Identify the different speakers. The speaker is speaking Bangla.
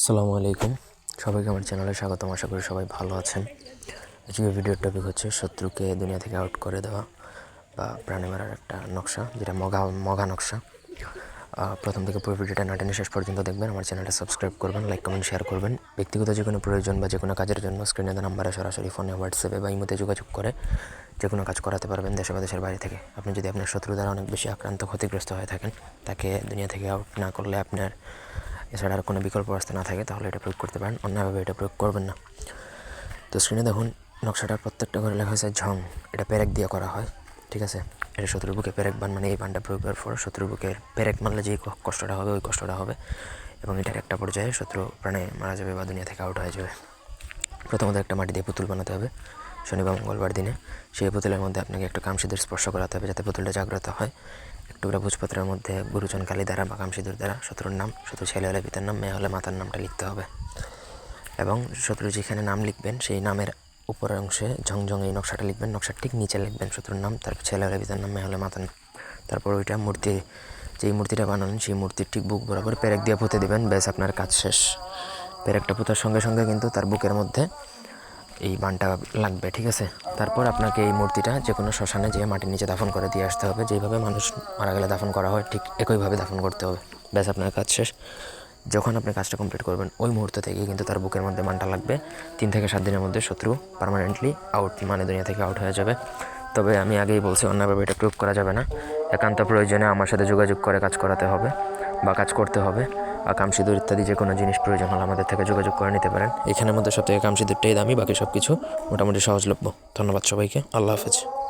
Speaker 1: আসসালামু আলাইকুম। সবাইকে আমার চ্যানেলে স্বাগতম। আশা করি সবাই ভালো আছেন। আজকের ভিডিওর টপিক হচ্ছে শত্রুকে দুনিয়া থেকে আউট করে দেওয়া বা প্রাণী মারার একটা নকশা, যেটা মগা মগা নকশা। প্রথম থেকে পুরো ভিডিওটা না টেনে শেষ পর্যন্ত দেখবেন। আমার চ্যানেলটা সাবস্ক্রাইব করবেন লাইক কমেন্ট শেয়ার করবেন। ব্যক্তিগত যে কোনো প্রয়োজন বা যে কোনো কাজের জন্য স্ক্রিনে দেওয়া নাম্বারে সরাসরি ফোনে হোয়াটসঅ্যাপে বা ইমোতে যোগাযোগ করে যে কোনো কাজ করাতে পারবেন দেশে বা দেশের বাইরে থেকে। আপনি যদি আপনার শত্রু দ্বারা অনেক বেশি আক্রান্ত, ক্ষতিগ্রস্ত হয়ে থাকেন, তাকে দুনিয়া থেকে আউট না করলে আপনার এছাড়া আর কোনো বিকল্প রাস্তা না থাকে, তাহলে এটা প্রয়োগ করতে পারেন। অন্যভাবে এটা প্রয়োগ করবেন না। তো স্ক্রিনে দেখুন নকশাটার প্রত্যেকটা ঘরে লেখা হয়েছে ঝং। এটা পেরেক দিয়ে করা হয়, ঠিক আছে? এটা শত্রুর বুকে পেরেক বান মানে এই বানটা প্রয়োগ করার পর শত্রুর বুকে পেরেক মারলে যেই কষ্টটা হবে, ওই কষ্টটা হবে। এবং এটার একটা পর্যায়ে শত্রু প্রাণে মারা যাবে বা দুনিয়া থেকে আউট হয়ে যাবে। প্রথমত একটা মাটি দিয়ে পুতুল বানাতে হবে। শনিবার মঙ্গলবার দিনে সেই পুতুলের মধ্যে আপনাকে একটা কামসিদের স্পর্শ করাতে হবে, যাতে পুতুলটা জাগ্রত হয়। একটু করে ভোজপত্রের মধ্যে গুরুজন কালী দ্বারা বা কামসিদুর দ্বারা শত্রুর নাম, শত্রু ছেলে হলে পিতার নাম, মেয়ে হলে মাতার নামটা লিখতে হবে। এবং শত্রু যেখানে নাম লিখবেন, সেই নামের উপরের অংশে ঝংঝং এই নকশাটা লিখবেন, নকশার ঠিক নিচে লিখবেন শত্রুর নাম, তারপর ছেলে হলে পিতার নাম, মেয়ে হলে মাতার নাম। তারপর ওইটা মূর্তি, যেই মূর্তিটা বানালেন, সেই মূর্তির ঠিক বুক বরাবর পেরেক দিয়ে পুঁতে দিবেন, ব্যাস আপনার কাজ শেষ। পেরেকটা পুঁতার সঙ্গে সঙ্গে কিন্তু তার বুকের মধ্যে এই বানটা লাগবে, ঠিক আছে? তারপর আপনাকে এই মূর্তিটা যে কোনো শ্মশানে যেয়ে মাটির নিচে দাফন করে দিয়ে আসতে হবে। যেইভাবে মানুষ মারা গেলে দাফন করা হয়, ঠিক একইভাবে দাফন করতে হবে। ব্যাস, আপনার কাজ শেষ। যখন আপনি কাজটা কমপ্লিট করবেন, ওই মুহূর্ত থেকে কিন্তু তার বুকের মধ্যে মানটা লাগবে। তিন থেকে সাত দিনের মধ্যে শত্রু পার্মানেন্টলি আউট মানে দুনিয়া থেকে আউট হয়ে যাবে। তবে আমি আগেই বলছি অন্যভাবে এটা প্রয়োগ করা যাবে না। একান্ত প্রয়োজনে আমার সাথে যোগাযোগ করে কাজ করাতে হবে বা কাজ করতে হবে। কামসিদুর ইত্যাদি যে কোনো জিনিস প্রয়োজন হলে আমাদের থেকে যোগাযোগ করে নিতে পারেন। এখানের মধ্যে সব থেকে কামসিদুরটাই দামি, বাকি সব কিছু মোটামুটি সহজলভ্য। ধন্যবাদ সবাইকে। আল্লাহ হাফেজ।